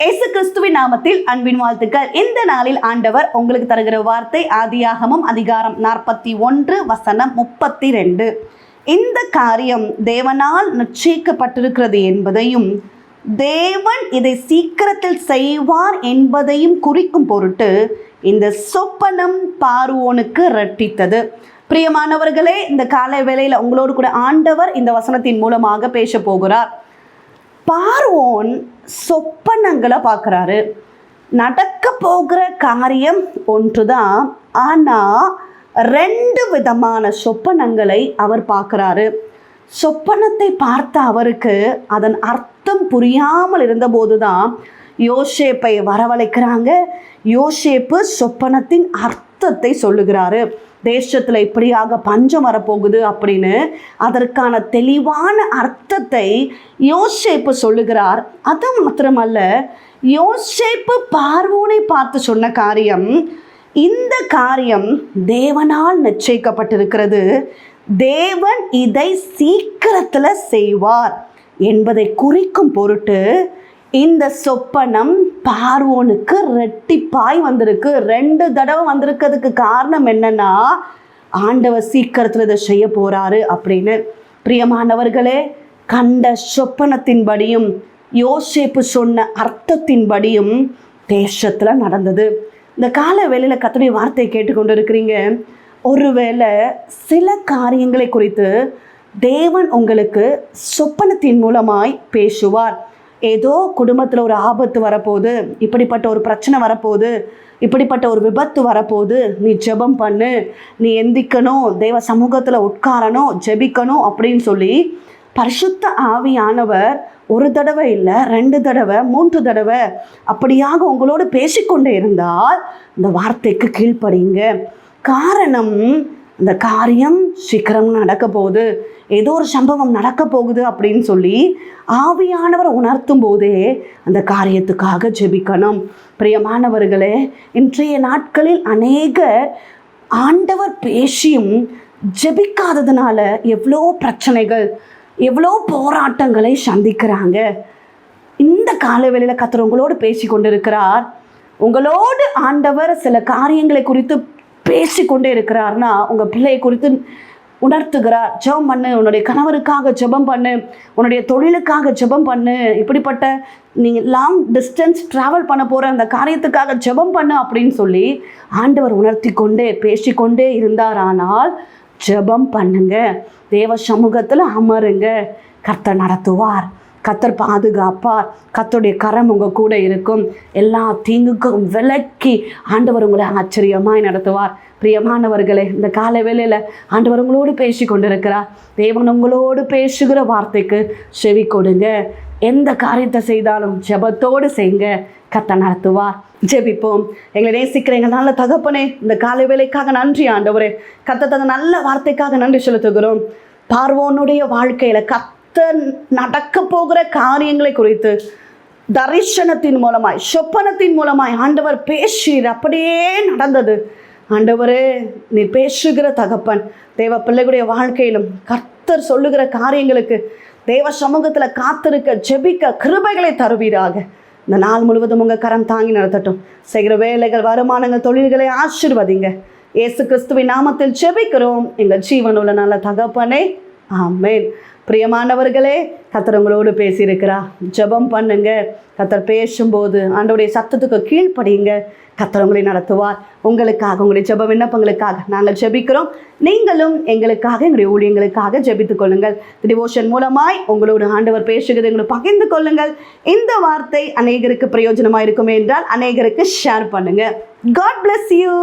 இயேசு கிறிஸ்துவின் நாமத்தில் அன்பின் வாழ்த்துக்கள். இந்த நாளில் ஆண்டவர் உங்களுக்கு தருகிற வார்த்தை ஆதியாகமம் அதிகாரம் நாற்பத்தி ஒன்று வசனம் முப்பத்தி ரெண்டு இந்த காரியம் தேவனால் நிச்சயிக்கப்பட்டிருக்கிறது என்பதையும் தேவன் இதை சீக்கிரத்தில் செய்வார் என்பதையும் குறிக்கும் பொருட்டு இந்த சொப்பனம் பார்வோனுக்கு ரட்டித்தது பிரியமானவர்களே இந்த காலை வேளையில் உங்களோடு கூட ஆண்டவர் இந்த வசனத்தின் மூலமாக பேச போகிறார். பார்வோன் சொப்பனங்களை பார்க்குறாரு. நடக்க போகிற காரியம் ஒன்றுதான். ஆனால் ரெண்டு விதமான சொப்பனங்களை அவர் பார்க்குறாரு. சொப்பனத்தை பார்த்த அவருக்கு அதன் அர்த்தம் புரியாமல் இருந்தபோது தான் யோசேப்பை வரவழைக்கிறாங்க. யோசேப்பு சொப்பனத்தின் அர்த்தம் அர்த்தத்தை சொல்லுகிறாரு. தேசத்தில் இப்படியாக பஞ்சம் வரப்போகுது அப்படின்னு அதற்கான தெளிவான அர்த்தத்தை யோசிப்பு சொல்லுகிறார். அது மாத்திரமல்ல யோசிப்பு பார்வோனை பார்த்து சொன்ன காரியம் இந்த காரியம் தேவனால் நிச்சயிக்கப்பட்டிருக்கிறது. தேவன் இதை சீக்கிரத்தில் செய்வார் என்பதை குறிக்கும் பொருட்டு இந்த சொப்பனம் பார்வோனுக்கு ரெட்டிப்பாய் வந்திருக்கு. ரெண்டு தடவை வந்திருக்கிறதுக்கு காரணம் என்னன்னா ஆண்டவர் சீக்கிரத்தில் இதை செய்ய போறாரு அப்படின்னு. பிரியமானவர்களே கண்ட சொப்பனத்தின்படியும் யோசேப்பு சொன்ன அர்த்தத்தின்படியும் தேசத்தில் நடந்தது. இந்த கால வேலையில் கத்துடைய வார்த்தையை கேட்டுக்கொண்டு இருக்கிறீங்க ஒருவேளை சில காரியங்களை குறித்து தேவன் உங்களுக்கு சொப்பனத்தின் மூலமாய் பேசுவார். ஏதோ குடும்பத்தில் ஒரு ஆபத்து வரப்போகுது இப்படிப்பட்ட ஒரு பிரச்சனை வரப்போகுது இப்படிப்பட்ட ஒரு விபத்து வரப்போகுது நீ ஜெபம் பண்ணு நீ எந்திக்கணும் தெய்வ சமூகத்தில் உட்காரணும் ஜெபிக்கணும் அப்படின்னு சொல்லி பரிசுத்த ஆவியானவர் ஒரு தடவை இல்லை ரெண்டு தடவை மூன்று தடவை அப்படியாக உங்களோடு பேசிக்கொண்டே இருந்தால் இந்த வார்த்தைக்கு கீழ்ப்படிங்க காரணம் இந்த காரியம் சீக்கிரம் நடக்க போகுது ஏதோ ஒரு சம்பவம் நடக்க போகுது அப்படின்னு சொல்லி ஆவியானவர் உணர்த்தும் போதே அந்த காரியத்துக்காக ஜெபிக்கணும். பிரியமானவர்களே இன்றைய நாட்களில் அநேக ஆண்டவர் பேசியும் ஜெபிக்காததுனால எவ்வளோ பிரச்சனைகள் எவ்வளோ போராட்டங்களை சந்திக்கிறாங்க. இந்த காலவெளியில் கத்துறவங்களோடு பேசி கொண்டிருக்கிறார் உங்களோடு ஆண்டவர் சில காரியங்களை குறித்து பேசிக்கொண்டே இருக்கிறார்னா உங்கள் பிள்ளையை குறித்து உணர்த்துகிறார். ஜெபம் பண்ணு உன்னுடைய கணவருக்காக ஜெபம் பண்ணு உன்னுடைய தொழிலுக்காக ஜெபம் பண்ணு. இப்படிப்பட்ட நீங்கள் லாங் டிஸ்டன்ஸ் ட்ராவல் பண்ண போகிற அந்த காரியத்துக்காக ஜெபம் பண்ணு அப்படின்னு சொல்லி ஆண்டவர் உணர்த்தி கொண்டே பேசிக்கொண்டே இருந்தாரானால் ஜெபம் பண்ணுங்க. தேவ சமூகத்தில் அமருங்க. கர்த்தர் நடத்துவார். கத்தர் பாதுகாப்பார் கத்தருடைய கரம் உங்கள் கூட இருக்கும். எல்லா தீங்குக்கும் விலக்கி ஆண்டவர் உங்களை ஆச்சரியமாய் நடத்துவார். பிரியமானவர்களே இந்த கால வேலையில் ஆண்டவர் உங்களோடு பேசி கொண்டிருக்கிறார். தேவன் உங்களோடு பேசுகிற வார்த்தைக்கு செவி கொடுங்க. எந்த காரியத்தை செய்தாலும் ஜபத்தோடு செய்யுங்க கத்த நடத்துவார். ஜெபிப்போம். எங்களை நேசிக்கிற எங்கள் நல்ல தகப்பனே இந்த காலை வேலைக்காக நன்றி ஆண்டவரே. கத்த நல்ல வார்த்தைக்காக நன்றி செலுத்துகிறோம். பார்வோனுடைய வாழ்க்கையில் கத்த நடக்க போகிற காரியங்களை குறித்து தரிசனத்தின் மூலமாய் சொப்பனத்தின் மூலமாய் ஆண்டவர் பேசி அப்படியே நடந்தது. ஆண்டவரே நீ பேசுகிற தகப்பன் தேவ பிள்ளைகளுடைய வாழ்க்கையிலும் கர்த்தர் சொல்லுகிற காரியங்களுக்கு தேவ சமூகத்தில் காத்திருக்க ஜெபிக்க கிருபைகளை தருவீராக. இந்த நாள் முழுவதும் உங்கள் கரம் தாங்கி நடத்தட்டும். செய்கிற வேலைகள் வருமானங்கள் தொழில்களை ஆசிர்வதிங்க. இயேசு கிறிஸ்துவின் நாமத்தில் ஜெபிக்கிறோம். எங்கள் ஜீவனுள்ள நல்ல தகப்பனே ஆமேன். பிரியமானவர்களே கத்தர் உங்களோடு பேசியிருக்கிறா ஜெபம் பண்ணுங்க. கத்தர் பேசும்போது ஆண்டவருடைய சத்தத்துக்கு கீழ்ப்படியுங்க. கத்தர் உங்களை நடத்துவார். உங்களுக்காக உங்களுடைய ஜெப விண்ணப்பங்களுக்காக நாங்கள் ஜெபிக்கிறோம். நீங்களும் எங்களுக்காக எங்களுடைய ஊழியங்களுக்காக ஜெபித்துக் கொள்ளுங்கள். டிவோஷன் மூலமாய் உங்களோட ஆண்டவர் பேசுகிறது எங்களை பகிர்ந்து கொள்ளுங்கள். இந்த வார்த்தை அநேகருக்கு பிரயோஜனமாக இருக்குமே என்றால் அநேகருக்கு ஷேர் பண்ணுங்க. God bless you